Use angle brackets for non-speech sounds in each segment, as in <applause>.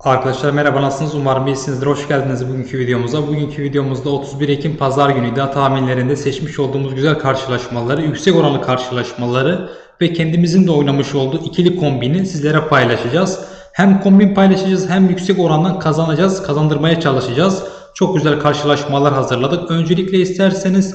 Arkadaşlar merhaba nasılsınız? Umarım iyisinizdir. Hoş geldiniz bugünkü videomuza. Bugünkü videomuzda 31 Ekim Pazar günü iddia tahminlerinde seçmiş olduğumuz güzel karşılaşmaları, yüksek oranlı karşılaşmaları ve kendimizin de oynamış olduğu ikili kombini sizlere paylaşacağız. Hem kombin paylaşacağız hem yüksek orandan kazanacağız, kazandırmaya çalışacağız. Çok güzel karşılaşmalar hazırladık. Öncelikle isterseniz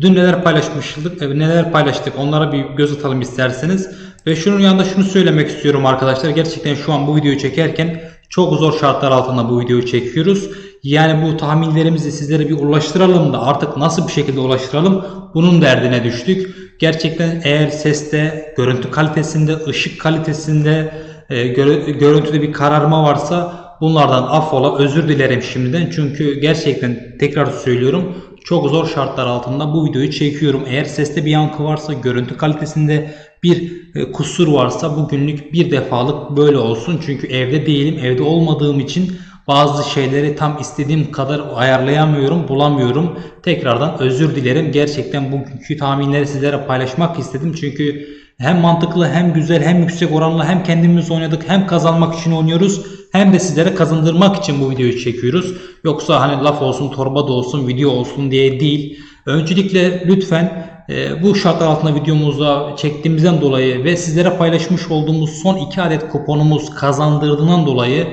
dün neler paylaşmıştık, e, neler paylaştık onlara bir göz atalım isterseniz. Ve şunun yanında şunu söylemek istiyorum arkadaşlar. Gerçekten şu an bu videoyu çekerken çok zor şartlar altında bu videoyu çekiyoruz. Yani bu tahminlerimizi sizlere bir ulaştıralım da artık nasıl bir şekilde ulaştıralım bunun derdine düştük. Gerçekten eğer seste, görüntü kalitesinde, ışık kalitesinde, e, görü- görüntüde bir kararma varsa bunlardan affola özür dilerim şimdiden. Çünkü gerçekten tekrar söylüyorum çok zor şartlar altında bu videoyu çekiyorum. Eğer seste bir yankı varsa, görüntü kalitesinde bir e, kusur varsa bugünlük bir defalık böyle olsun. Çünkü evde değilim. Evde olmadığım için bazı şeyleri tam istediğim kadar ayarlayamıyorum, bulamıyorum. Tekrardan özür dilerim. Gerçekten bugünkü tahminleri sizlere paylaşmak istedim. Çünkü hem mantıklı hem güzel hem yüksek oranlı hem kendimiz oynadık hem kazanmak için oynuyoruz hem de sizlere kazandırmak için bu videoyu çekiyoruz. Yoksa hani laf olsun torba da olsun video olsun diye değil. Öncelikle lütfen bu şartlar altında videomuzda çektiğimizden dolayı ve sizlere paylaşmış olduğumuz son 2 adet kuponumuz kazandırdığından dolayı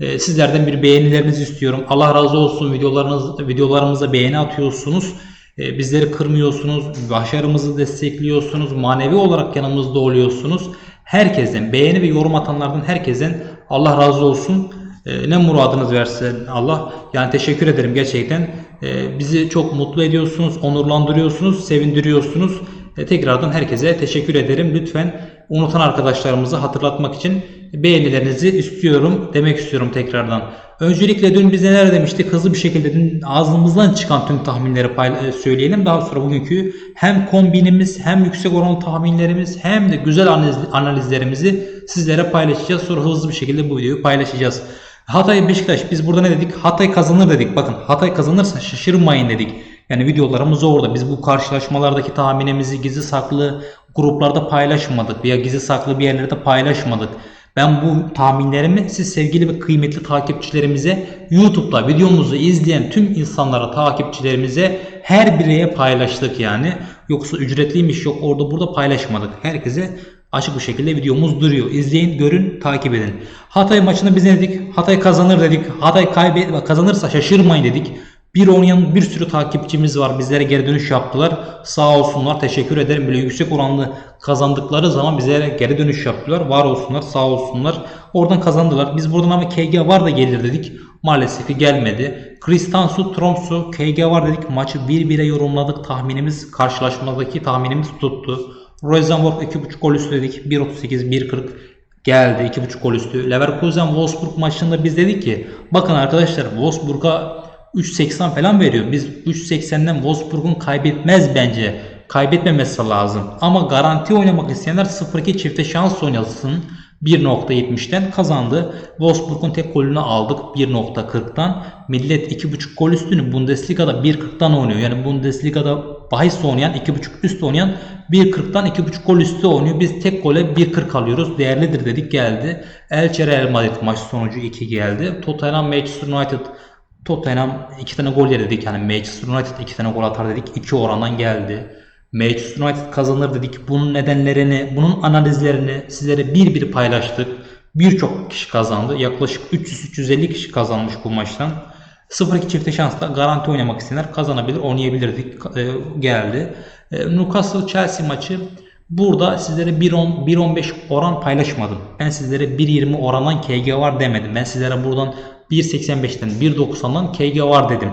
e, sizlerden bir beğenilerinizi istiyorum. Allah razı olsun videolarınız, videolarımıza beğeni atıyorsunuz. E, bizleri kırmıyorsunuz. Başarımızı destekliyorsunuz. Manevi olarak yanımızda oluyorsunuz. Herkesten beğeni ve yorum atanlardan herkesten Allah razı olsun. E, ne muradınız versin Allah. Yani teşekkür ederim gerçekten. E, bizi çok mutlu ediyorsunuz, onurlandırıyorsunuz, sevindiriyorsunuz. E, tekrardan herkese teşekkür ederim. Lütfen unutan arkadaşlarımızı hatırlatmak için beğenilerinizi istiyorum demek istiyorum tekrardan. Öncelikle dün biz neler demiştik hızlı bir şekilde dün ağzımızdan çıkan tüm tahminleri pay- söyleyelim. Daha sonra bugünkü hem kombinimiz hem yüksek oranlı tahminlerimiz hem de güzel analiz, analizlerimizi sizlere paylaşacağız. Sonra hızlı bir şekilde bu videoyu paylaşacağız. Hatay Beşiktaş biz burada ne dedik? Hatay kazanır dedik. Bakın Hatay kazanırsa şaşırmayın dedik. Yani videolarımız orada. Biz bu karşılaşmalardaki tahminimizi gizli saklı gruplarda paylaşmadık veya gizli saklı bir yerlerde paylaşmadık. Ben bu tahminlerimi siz sevgili ve kıymetli takipçilerimize YouTube'da videomuzu izleyen tüm insanlara, takipçilerimize her bireye paylaştık yani. Yoksa ücretliymiş yok orada burada paylaşmadık. Herkese açık bir şekilde videomuz duruyor. İzleyin, görün, takip edin. Hatay maçında biz ne dedik? Hatay kazanır dedik. Hatay kaybet kazanırsa şaşırmayın dedik. Bir oynayan bir sürü takipçimiz var. Bizlere geri dönüş yaptılar. Sağ olsunlar. Teşekkür ederim. Böyle yüksek oranlı kazandıkları zaman bizlere geri dönüş yaptılar. Var olsunlar. Sağ olsunlar. Oradan kazandılar. Biz buradan ama KG var da gelir dedik. Maalesef gelmedi. Kristansu, Tromsu, KG var dedik. Maçı 1-1'e yorumladık. Tahminimiz karşılaşmadaki tahminimiz tuttu. Rosenborg 2.5 gol üstü dedik. 1.38, 1.40 geldi 2.5 gol üstü. Leverkusen Wolfsburg maçında biz dedik ki bakın arkadaşlar Wolfsburg'a 3.80 falan veriyor. Biz 3.80'den Wolfsburg'un kaybetmez bence. Kaybetmemesi lazım. Ama garanti oynamak isteyenler 0-2 çifte şans oynasın. 1.70'ten kazandı. Wolfsburg'un tek golünü aldık 1.40'tan. Millet 2.5 gol üstünü Bundesliga'da 1.40'tan oynuyor. Yani Bundesliga'da bahis oynayan 2.5 üst oynayan 1.40'tan 2.5 gol üstü oynuyor. Biz tek gole 1.40 alıyoruz. Değerlidir dedik geldi. Elche Real Madrid maç sonucu 2 geldi. Tottenham Manchester United Tottenham 2 tane gol yer dedik. Yani Manchester United 2 tane gol atar dedik. 2 orandan geldi. Manchester United kazanır dedik. Bunun nedenlerini, bunun analizlerini sizlere bir bir paylaştık. Birçok kişi kazandı. Yaklaşık 300-350 kişi kazanmış bu maçtan. 0-2 çifte şansla garanti oynamak isteyenler kazanabilir, oynayabilirdik. E, geldi. E, Newcastle Chelsea maçı Burada sizlere 1.10 1.15 oran paylaşmadım. Ben sizlere 1.20 orandan KG var demedim. Ben sizlere buradan 1.85'ten 1.90'dan KG var dedim.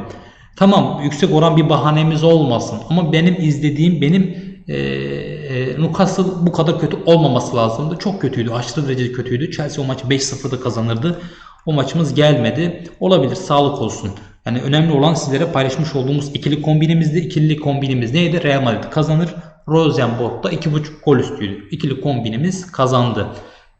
Tamam yüksek oran bir bahanemiz olmasın ama benim izlediğim benim e, e, Newcastle bu kadar kötü olmaması lazımdı. Çok kötüydü. Aşırı derecede kötüydü. Chelsea o maçı 5-0'da kazanırdı. O maçımız gelmedi. Olabilir. Sağlık olsun. Yani önemli olan sizlere paylaşmış olduğumuz ikili kombinimizde ikili kombinimiz neydi? Real Madrid kazanır. Rosenborg'da 2.5 gol üstüydü. İkili kombinimiz kazandı.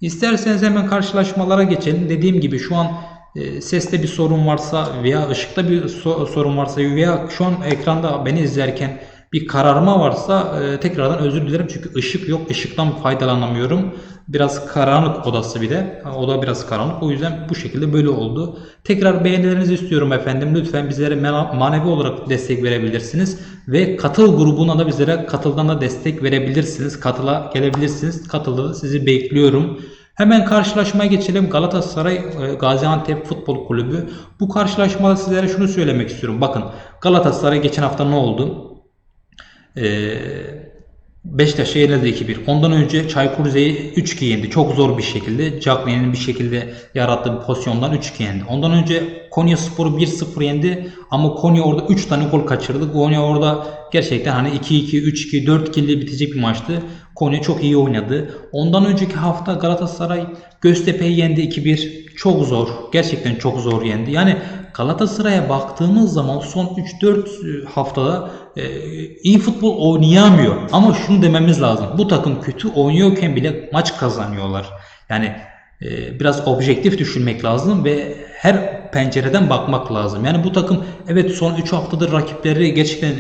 İsterseniz hemen karşılaşmalara geçelim. Dediğim gibi şu an e, seste bir sorun varsa veya ışıkta bir so- sorun varsa veya şu an ekranda beni izlerken bir kararma varsa e, tekrardan özür dilerim çünkü ışık yok. Işıktan faydalanamıyorum. Biraz karanlık odası bir de. Oda biraz karanlık. O yüzden bu şekilde böyle oldu. Tekrar beğenilerinizi istiyorum efendim. Lütfen bizlere manevi olarak destek verebilirsiniz. Ve katıl grubuna da bizlere katıldan da destek verebilirsiniz. Katıla gelebilirsiniz. Katılda da sizi bekliyorum. Hemen karşılaşmaya geçelim. Galatasaray e, Gaziantep Futbol Kulübü. Bu karşılaşmada sizlere şunu söylemek istiyorum. Bakın Galatasaray geçen hafta ne oldu? Ee, Beşiktaş'a yenildi 2-1. Ondan önce Çaykur Rize'yi 3-2 yendi. Çok zor bir şekilde. Cagney'in bir şekilde yarattığı bir pozisyondan 3-2 yendi. Ondan önce Konya Spor'u 1-0 yendi. Ama Konya orada 3 tane gol kaçırdı. Konya orada gerçekten hani 2-2, 3-2, 4-2'li bitecek bir maçtı. Konya çok iyi oynadı. Ondan önceki hafta Galatasaray Göztepe'yi yendi 2-1. Çok zor. Gerçekten çok zor yendi. Yani Galatasaray'a baktığımız zaman son 3-4 haftada e, iyi futbol oynayamıyor. Ama şunu dememiz lazım. Bu takım kötü oynuyorken bile maç kazanıyorlar. Yani e, biraz objektif düşünmek lazım ve her pencereden bakmak lazım. Yani bu takım evet son 3 haftadır rakipleri gerçekten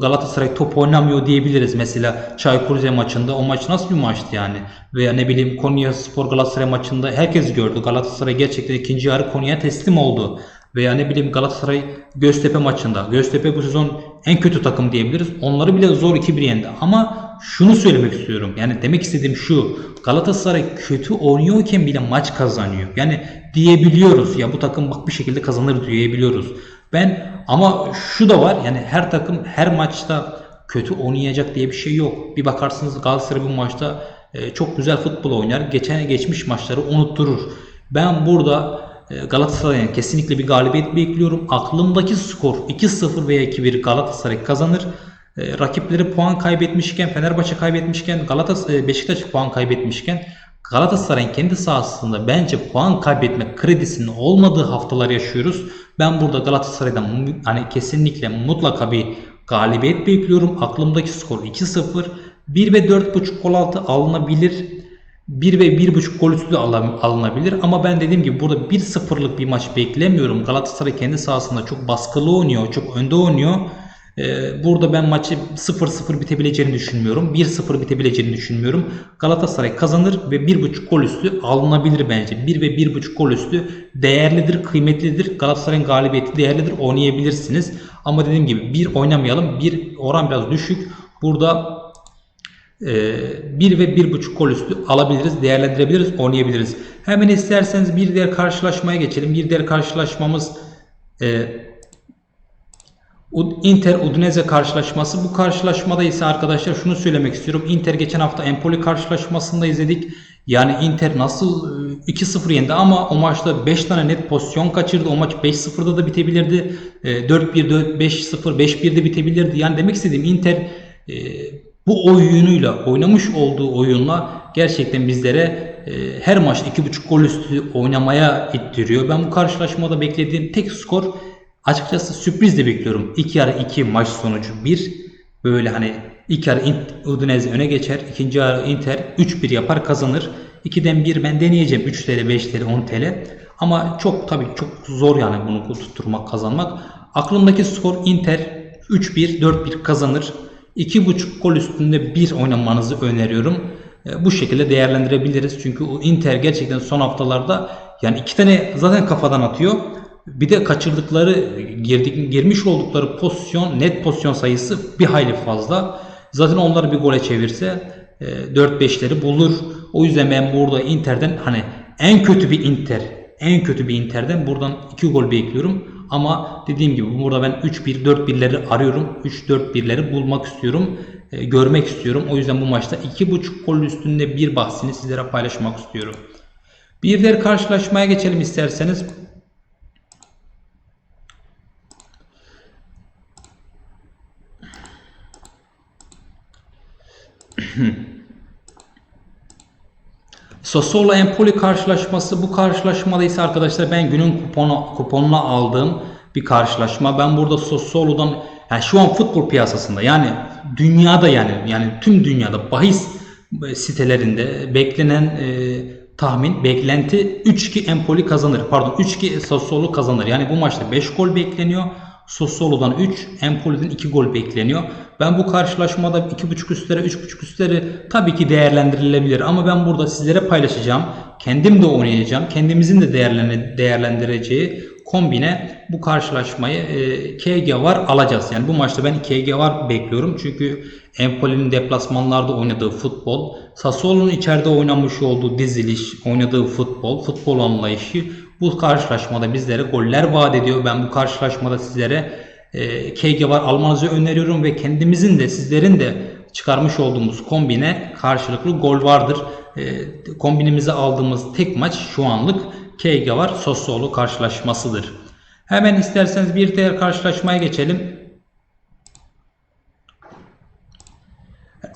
Galatasaray top oynamıyor diyebiliriz. Mesela Çaykur Rize maçında o maç nasıl bir maçtı yani? Veya ne bileyim Konya Spor Galatasaray maçında herkes gördü. Galatasaray gerçekten ikinci yarı Konya'ya teslim oldu. Veya ne bileyim Galatasaray Göztepe maçında. Göztepe bu sezon en kötü takım diyebiliriz. Onları bile zor 2-1 yendi. Ama şunu söylemek istiyorum. Yani demek istediğim şu. Galatasaray kötü oynuyorken bile maç kazanıyor. Yani diyebiliyoruz. Ya bu takım bak bir şekilde kazanır diyebiliyoruz. Ben ama şu da var. Yani her takım her maçta kötü oynayacak diye bir şey yok. Bir bakarsınız Galatasaray bu maçta e, çok güzel futbol oynar. Geçen geçmiş maçları unutturur. Ben burada e, Galatasaray'ın kesinlikle bir galibiyet bekliyorum. Aklımdaki skor 2-0 veya 2-1 Galatasaray kazanır. E, rakipleri puan kaybetmişken, Fenerbahçe kaybetmişken, Galatasaray Beşiktaş puan kaybetmişken Galatasaray'ın kendi sahasında bence puan kaybetme kredisinin olmadığı haftalar yaşıyoruz. Ben burada Galatasaray'dan hani kesinlikle mutlaka bir galibiyet bekliyorum. Aklımdaki skor 2-0. 1 ve 4.5 gol altı alınabilir. 1 ve 1.5 gol üstü alın- alınabilir ama ben dediğim gibi burada 1-0'lık bir maç beklemiyorum. Galatasaray kendi sahasında çok baskılı oynuyor, çok önde oynuyor. Ee, burada ben maçı 0-0 bitebileceğini düşünmüyorum. 1-0 bitebileceğini düşünmüyorum. Galatasaray kazanır ve 1.5 gol üstü alınabilir bence. 1 ve 1.5 gol üstü değerlidir, kıymetlidir. Galatasaray'ın galibiyeti değerlidir. Oynayabilirsiniz. Ama dediğim gibi bir oynamayalım. Bir oran biraz düşük. Burada 1 ve 1.5 gol üstü alabiliriz, değerlendirebiliriz, oynayabiliriz. Hemen isterseniz bir diğer karşılaşmaya geçelim. Bir diğer karşılaşmamız e, Inter Udinese karşılaşması. Bu karşılaşmada ise arkadaşlar şunu söylemek istiyorum. Inter geçen hafta Empoli karşılaşmasında izledik. Yani Inter nasıl e, 2-0 yendi ama o maçta 5 tane net pozisyon kaçırdı. O maç 5-0'da da bitebilirdi. E, 4-1, 4 5-0, 5-1'de bitebilirdi. Yani demek istediğim Inter e, bu oyunuyla oynamış olduğu oyunla gerçekten bizlere e, her maç 2.5 gol üstü oynamaya ittiriyor. Ben bu karşılaşmada beklediğim tek skor açıkçası sürpriz de bekliyorum. İlk yarı 2 maç sonucu 1. Böyle hani ilk yarı Udinese öne geçer. ikinci yarı Inter 3-1 yapar kazanır. 2'den 1 ben deneyeceğim. 3 TL, 5 TL, 10 TL. Ama çok tabii çok zor yani bunu tutturmak, kazanmak. Aklımdaki skor Inter 3-1, 4-1 kazanır. 2.5 gol üstünde bir oynamanızı öneriyorum. E, Bu şekilde değerlendirebiliriz. Çünkü Inter gerçekten son haftalarda yani iki tane zaten kafadan atıyor. Bir de kaçırdıkları, girdik, girmiş oldukları pozisyon, net pozisyon sayısı bir hayli fazla. Zaten onları bir gole çevirse e, 4-5'leri bulur. O yüzden ben burada Inter'den hani en kötü bir Inter, en kötü bir Inter'den buradan 2 gol bekliyorum. Ama dediğim gibi burada ben 3-1, 4-1'leri arıyorum. 3-4-1'leri bulmak istiyorum. e, görmek istiyorum. O yüzden bu maçta 2.5 gol üstünde bir bahsini sizlere paylaşmak istiyorum. Bir diğer karşılaşmaya geçelim isterseniz. Sassuolo Empoli karşılaşması bu karşılaşmada ise arkadaşlar ben günün kuponu, kuponuna aldığım bir karşılaşma. Ben burada Sassuolo'dan yani şu an futbol piyasasında yani dünyada yani yani tüm dünyada bahis e, sitelerinde beklenen e, tahmin beklenti 3-2 Empoli kazanır. Pardon 3-2 Sassuolo kazanır. Yani bu maçta 5 gol bekleniyor. Sassuolo'dan 3, Empoli'den 2 gol bekleniyor. Ben bu karşılaşmada 2.5 üstlere 3.5 üstleri tabii ki değerlendirilebilir ama ben burada sizlere paylaşacağım. Kendim de oynayacağım. Kendimizin de değerlen- değerlendireceği kombine bu karşılaşmayı e, KG var alacağız. Yani bu maçta ben KG var bekliyorum. Çünkü Empoli'nin deplasmanlarda oynadığı futbol, Sassuolo'nun içeride oynamış olduğu diziliş, oynadığı futbol, futbol anlayışı bu karşılaşmada bizlere goller vaat ediyor. Ben bu karşılaşmada sizlere e, KG var almanızı öneriyorum ve kendimizin de sizlerin de çıkarmış olduğumuz kombine karşılıklı gol vardır. E, aldığımız tek maç şu anlık KG var Sassuolo karşılaşmasıdır. Hemen isterseniz bir diğer karşılaşmaya geçelim.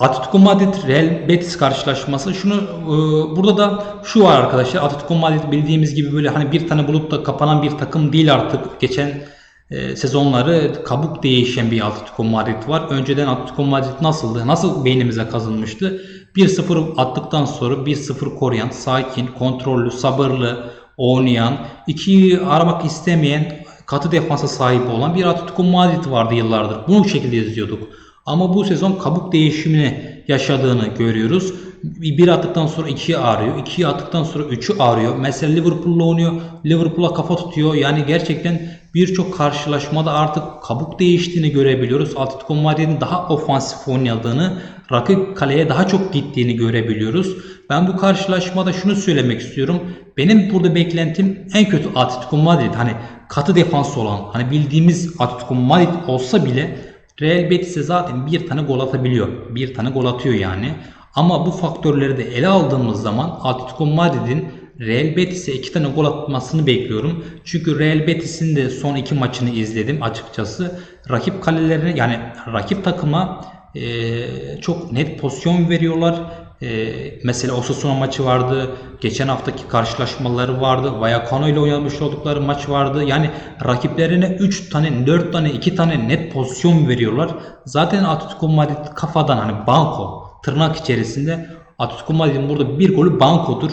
Atletico Madrid Real Betis karşılaşması. Şunu e, burada da şu var arkadaşlar. Atletico Madrid bildiğimiz gibi böyle hani bir tane bulup da kapanan bir takım değil artık. Geçen e, sezonları kabuk değişen bir Atletico Madrid var. Önceden Atletico Madrid nasıldı? Nasıl beynimize kazınmıştı? 1-0 attıktan sonra 1-0 koruyan, sakin, kontrollü, sabırlı oynayan, ikiyi aramak istemeyen, katı defansa sahip olan bir Atletico Madrid vardı yıllardır. Bunu bu şekilde izliyorduk. Ama bu sezon kabuk değişimini yaşadığını görüyoruz. Bir attıktan sonra ikiyi arıyor. ikiyi attıktan sonra üçü arıyor. Mesela Liverpool'la oynuyor. Liverpool'a kafa tutuyor. Yani gerçekten birçok karşılaşmada artık kabuk değiştiğini görebiliyoruz. Atletico Madrid'in daha ofansif oynadığını, rakip kaleye daha çok gittiğini görebiliyoruz. Ben bu karşılaşmada şunu söylemek istiyorum. Benim burada beklentim en kötü Atletico Madrid. Hani katı defans olan, hani bildiğimiz Atletico Madrid olsa bile Real Betis'e zaten bir tane gol atabiliyor. Bir tane gol atıyor yani. Ama bu faktörleri de ele aldığımız zaman Atletico Madrid'in Real Betis'e iki tane gol atmasını bekliyorum. Çünkü Real Betis'in de son iki maçını izledim açıkçası. Rakip kalelerine yani rakip takıma e, çok net pozisyon veriyorlar. E, mesela Osasuna maçı vardı. Geçen haftaki karşılaşmaları vardı. Vallecano ile oynamış oldukları maç vardı. Yani rakiplerine 3 tane, 4 tane, 2 tane net pozisyon veriyorlar. Zaten Atletico Madrid kafadan hani banko tırnak içerisinde Atletico Madrid'in burada bir golü bankodur.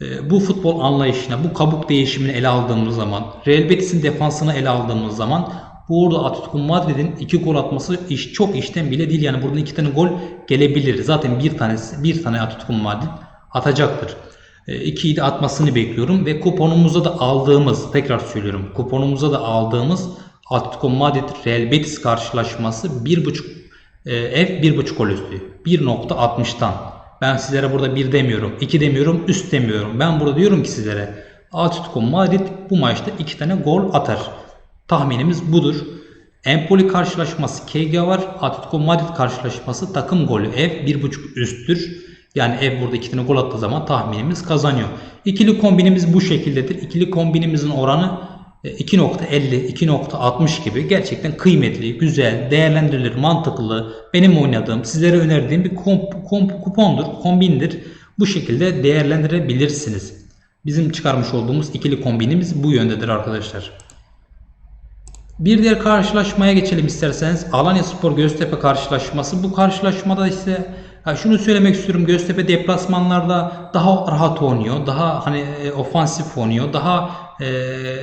E, bu futbol anlayışına, bu kabuk değişimini ele aldığımız zaman, Real Betis'in defansını ele aldığımız zaman burada Atletico Madrid'in iki gol atması iş çok işten bile değil. Yani burada iki tane gol gelebilir. Zaten bir tanesi bir tane Atletico Madrid atacaktır. E, ikiyi de atmasını bekliyorum ve kuponumuza da aldığımız tekrar söylüyorum kuponumuza da aldığımız Atletico Madrid Real Betis karşılaşması 1.5 e, F 1.5 gol üstü 1.60'tan ben sizlere burada 1 demiyorum 2 demiyorum üst demiyorum ben burada diyorum ki sizlere Atletico Madrid bu maçta 2 tane gol atar tahminimiz budur Empoli karşılaşması KG var. Atletico Madrid karşılaşması takım golü ev 1.5 üsttür. Yani ev burada iki tane gol attığı zaman tahminimiz kazanıyor. İkili kombinimiz bu şekildedir. İkili kombinimizin oranı 2.50, 2.60 gibi gerçekten kıymetli, güzel, değerlendirilir, mantıklı, benim oynadığım, sizlere önerdiğim bir komp, komp, kupondur, kombindir. Bu şekilde değerlendirebilirsiniz. Bizim çıkarmış olduğumuz ikili kombinimiz bu yöndedir arkadaşlar. Bir diğer karşılaşmaya geçelim isterseniz. Alanya Spor Göztepe karşılaşması. Bu karşılaşmada ise ya şunu söylemek istiyorum. Göztepe deplasmanlarda daha rahat oynuyor. Daha hani e, ofansif oynuyor. Daha e,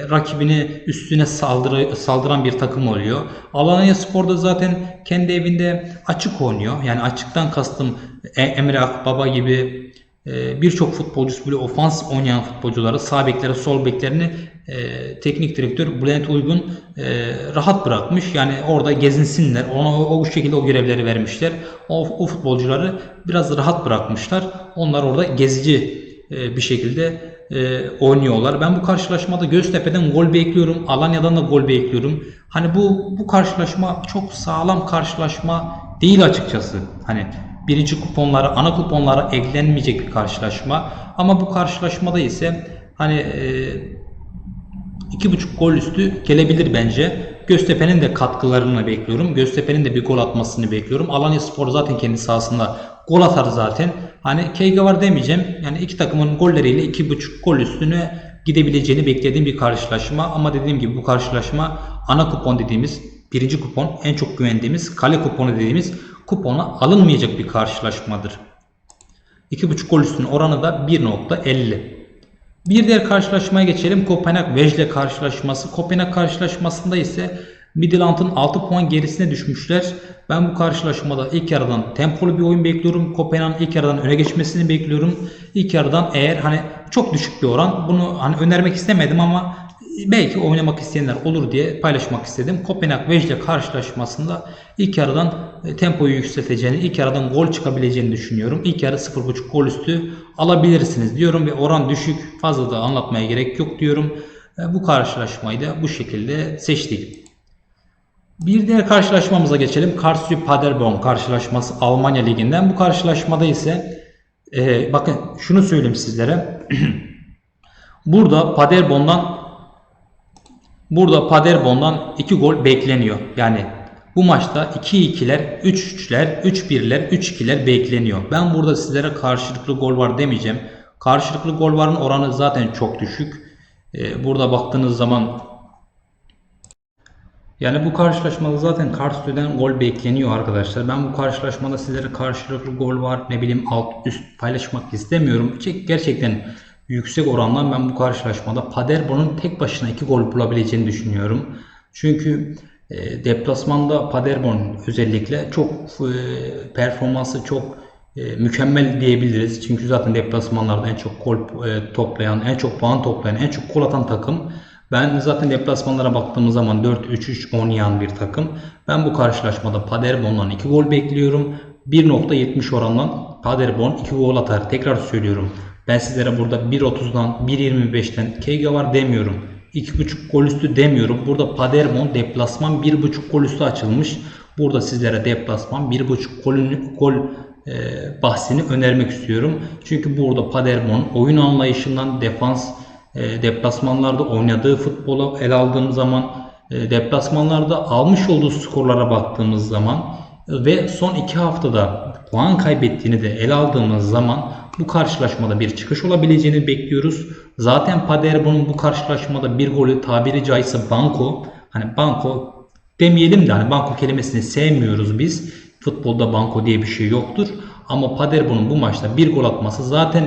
rakibini üstüne saldırı, saldıran bir takım oluyor. Alanya Spor'da zaten kendi evinde açık oynuyor. Yani açıktan kastım e, Emre Akbaba gibi e, birçok futbolcusu böyle ofans oynayan futbolcuları sağ bekleri sol beklerini e, teknik direktör Bülent Uygun e, rahat bırakmış. Yani orada gezinsinler. Ona o, o şekilde o görevleri vermişler. O, o futbolcuları biraz rahat bırakmışlar. Onlar orada gezici e, bir şekilde e, oynuyorlar. Ben bu karşılaşmada Göztepe'den gol bekliyorum. Alanya'dan da gol bekliyorum. Hani bu bu karşılaşma çok sağlam karşılaşma değil açıkçası. Hani birinci kuponlara, ana kuponlara eklenmeyecek bir karşılaşma. Ama bu karşılaşmada ise hani e, 2.5 gol üstü gelebilir bence. Göztepe'nin de katkılarını bekliyorum. Göztepe'nin de bir gol atmasını bekliyorum. Alanya Spor zaten kendi sahasında gol atar zaten. Hani Keyga var demeyeceğim. Yani iki takımın golleriyle 2.5 gol üstüne gidebileceğini beklediğim bir karşılaşma. Ama dediğim gibi bu karşılaşma ana kupon dediğimiz birinci kupon en çok güvendiğimiz kale kuponu dediğimiz kupona alınmayacak bir karşılaşmadır. 2.5 gol üstünün oranı da 1.50. Bir diğer karşılaşmaya geçelim. Kopenhag Vejle karşılaşması. Kopenhag karşılaşmasında ise Midland'ın 6 puan gerisine düşmüşler. Ben bu karşılaşmada ilk yarıdan tempolu bir oyun bekliyorum. Kopenhag'ın ilk yarıdan öne geçmesini bekliyorum. İlk yarıdan eğer hani çok düşük bir oran bunu hani önermek istemedim ama belki oynamak isteyenler olur diye paylaşmak istedim. Kopenhag Vejle karşılaşmasında ilk yarıdan e, tempoyu yükselteceğini, ilk yarıdan gol çıkabileceğini düşünüyorum. İlk yarı 0.5 gol üstü alabilirsiniz diyorum ve oran düşük. Fazla da anlatmaya gerek yok diyorum. E, Bu karşılaşmayı da bu şekilde seçtik. Bir diğer karşılaşmamıza geçelim. Karsio Paderborn karşılaşması Almanya Ligi'nden. Bu karşılaşmada ise e, bakın şunu söyleyeyim sizlere. <clears throat> Burada Paderborn'dan burada Paderborn'dan 2 gol bekleniyor. Yani bu maçta 2-2'ler, 3-3'ler, 3-1'ler, 3-2'ler bekleniyor. Ben burada sizlere karşılıklı gol var demeyeceğim. Karşılıklı gol varın oranı zaten çok düşük. E, burada baktığınız zaman yani bu karşılaşmada zaten Karsu'dan gol bekleniyor arkadaşlar. Ben bu karşılaşmada sizlere karşılıklı gol var ne bileyim alt üst paylaşmak istemiyorum. Çek- Gerçekten yüksek oranla ben bu karşılaşmada Paderborn'un tek başına iki gol bulabileceğini düşünüyorum. Çünkü e, deplasmanda Paderborn özellikle çok e, performansı çok e, mükemmel diyebiliriz. Çünkü zaten deplasmanlarda en çok gol e, toplayan, en çok puan toplayan, en çok gol atan takım. Ben zaten deplasmanlara baktığımız zaman 4-3-3 oynayan bir takım. Ben bu karşılaşmada Paderborn'dan 2 gol bekliyorum. 1.70 orandan Paderborn 2 gol atar. Tekrar söylüyorum. Ben sizlere burada 1.30'dan 1.25'ten Keyga var demiyorum. 2.5 gol üstü demiyorum. Burada Paderborn deplasman 1.5 gol üstü açılmış. Burada sizlere deplasman 1.5 golün, gol e, bahsini önermek istiyorum. Çünkü burada Paderborn oyun anlayışından defans e, deplasmanlarda oynadığı futbola el aldığım zaman e, deplasmanlarda almış olduğu skorlara baktığımız zaman ve son iki haftada puan kaybettiğini de el aldığımız zaman bu karşılaşmada bir çıkış olabileceğini bekliyoruz. Zaten Paderborn'un bu karşılaşmada bir golü tabiri caizse banko. Hani banko demeyelim de hani banko kelimesini sevmiyoruz biz. Futbolda banko diye bir şey yoktur. Ama Paderborn'un bu maçta bir gol atması zaten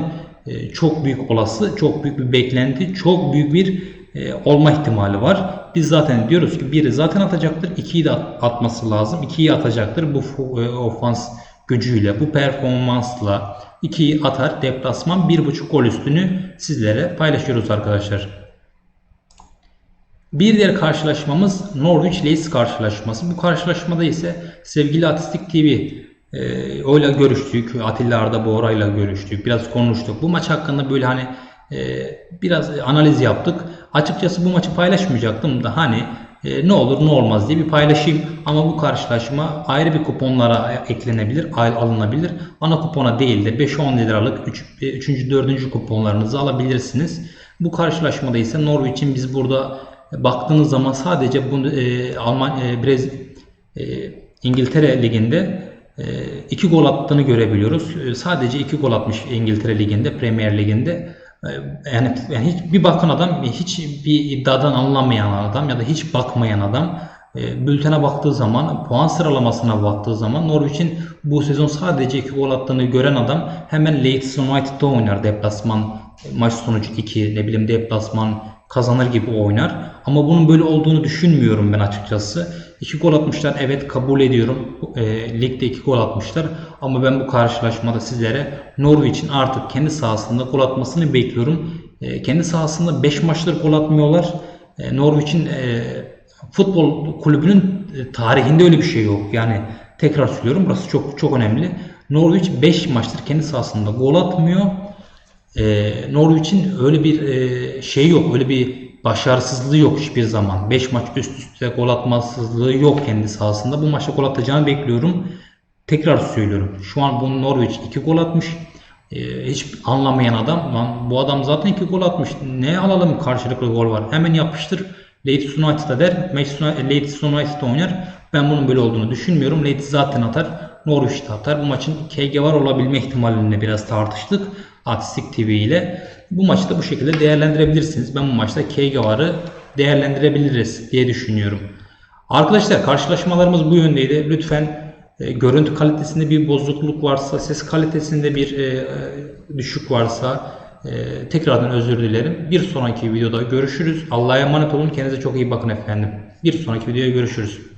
e, çok büyük olası, çok büyük bir beklenti, çok büyük bir e, olma ihtimali var. Biz zaten diyoruz ki biri zaten atacaktır, ikiyi de at- atması lazım. İkiyi atacaktır bu e, ofans gücüyle, bu performansla ikiyi atar. Deplasman 1.5 gol üstünü sizlere paylaşıyoruz arkadaşlar. Bir diğer karşılaşmamız Norwich Leeds karşılaşması. Bu karşılaşmada ise sevgili Atistik TV e, öyle görüştük. Atilla Arda Boğra'yla görüştük. Biraz konuştuk. Bu maç hakkında böyle hani e, biraz analiz yaptık. Açıkçası bu maçı paylaşmayacaktım da hani e, ne olur ne olmaz diye bir paylaşayım. Ama bu karşılaşma ayrı bir kuponlara eklenebilir, al- alınabilir. Ana kupona değil de 5-10 liralık 3. 3. 4. kuponlarınızı alabilirsiniz. Bu karşılaşmada ise Norwich'in biz burada baktığınız zaman sadece bunu e, Alman e, Brez e, İngiltere liginde 2 gol attığını görebiliyoruz. E, Sadece 2 gol atmış İngiltere liginde, Premier liginde. E, Yani, yani hiç bir bakan adam, hiç bir iddiadan anlamayan adam ya da hiç bakmayan adam e, bültene baktığı zaman, puan sıralamasına baktığı zaman Norwich'in bu sezon sadece 2 gol attığını gören adam hemen Leeds United'da oynar. Deplasman e, maç sonucu 2 ne bileyim deplasman kazanır gibi oynar. Ama bunun böyle olduğunu düşünmüyorum ben açıkçası. 2 gol atmışlar evet kabul ediyorum. E, ligde 2 gol atmışlar. Ama ben bu karşılaşmada sizlere Norwich'in artık kendi sahasında gol atmasını bekliyorum. E, kendi sahasında 5 maçtır gol atmıyorlar. E, Norwich'in e, futbol kulübünün e, tarihinde öyle bir şey yok. Yani tekrar söylüyorum burası çok çok önemli. Norwich 5 maçtır kendi sahasında gol atmıyor. E, Norwich'in öyle bir e, şey yok. Öyle bir başarısızlığı yok hiçbir zaman. 5 maç üst üste gol atmasızlığı yok kendi sahasında. Bu maçta gol atacağını bekliyorum. Tekrar söylüyorum. Şu an bu Norwich 2 gol atmış. E, hiç anlamayan adam. Lan bu adam zaten 2 gol atmış. Ne alalım karşılıklı gol var. Hemen yapıştır. Leeds United'a der. Leeds United'da oynar. Ben bunun böyle olduğunu düşünmüyorum. Leeds zaten atar. Norwich de atar. Bu maçın KG var olabilme ihtimalini biraz tartıştık. Artistik TV ile. Bu maçı da bu şekilde değerlendirebilirsiniz. Ben bu maçta KG varı değerlendirebiliriz diye düşünüyorum. Arkadaşlar karşılaşmalarımız bu yöndeydi. Lütfen e, görüntü kalitesinde bir bozukluk varsa, ses kalitesinde bir e, e, düşük varsa e, tekrardan özür dilerim. Bir sonraki videoda görüşürüz. Allah'a emanet olun. Kendinize çok iyi bakın efendim. Bir sonraki videoya görüşürüz.